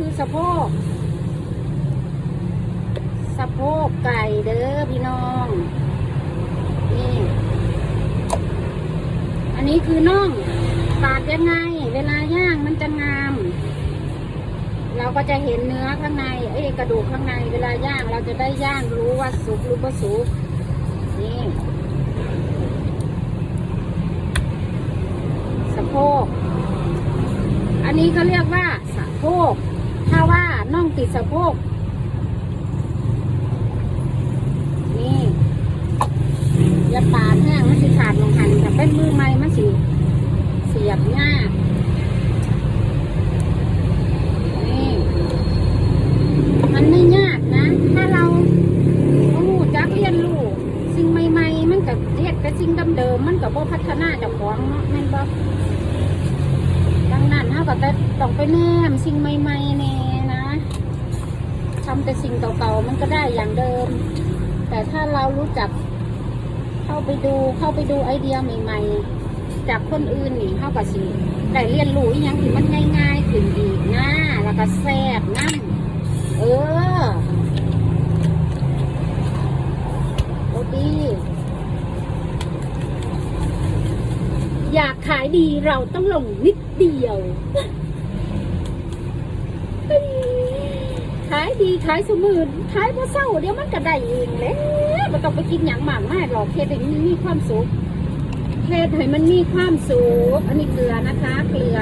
คือสะโพก สะโพกไก่เด้อพี่น้อง นี่ อันนี้คือน่องตากยังไง เวลาย่างมันจะงาม เราก็จะเห็นเนื้อข้างใน เอ้กระดูกข้างใน เวลาย่างเราจะได้ย่างรู้ว่าสุกหรือไม่สุก นี่สะโพก อันนี้เขาเรียกว่าสะโพก ถ้าว่าน่องติดสะโพกนี่อย่าปาดแห้งมันสิขาดลงหันแต่เป็นมือไม้มันสิเสียบง่ายนี่มันไม่ยากนะ ถ้าเราโอ้จักเรียนรู้สิ่งใหม่ๆ มันกับเรียกแต่สิ่งเดิมๆมันกับโบพัฒนาเจากของเนาะแม่นบ่ดัง ก็แต่ต้องไปแนมสิ่งใหม่ๆแน่นะทำแต่สิ่งเก่าๆมันก็ได้อย่างเดิม แต่ถ้าเรารู้จัก เข้าไปดูเข้าไปดูไอเดียใหม่ ๆ จากคนอื่นนี่เข้ากับสิได้เรียนรู้อหยังที่มันง่ายๆขึ้นอีกนะแล้วก็แซ่บนั่นเออโอ้ดี อยากขายดีเราต้องลงนิดเดียว ขายดีขายสมืนขายพอเศร้าเดี๋ยวมันก็ได้เองแล้วไม่ต้องไปกินอย่างหมากมากหรอกเทให้มันมีความสุขเทให้มันมีความสุขอันนี้เกลือนะคะ เกลือ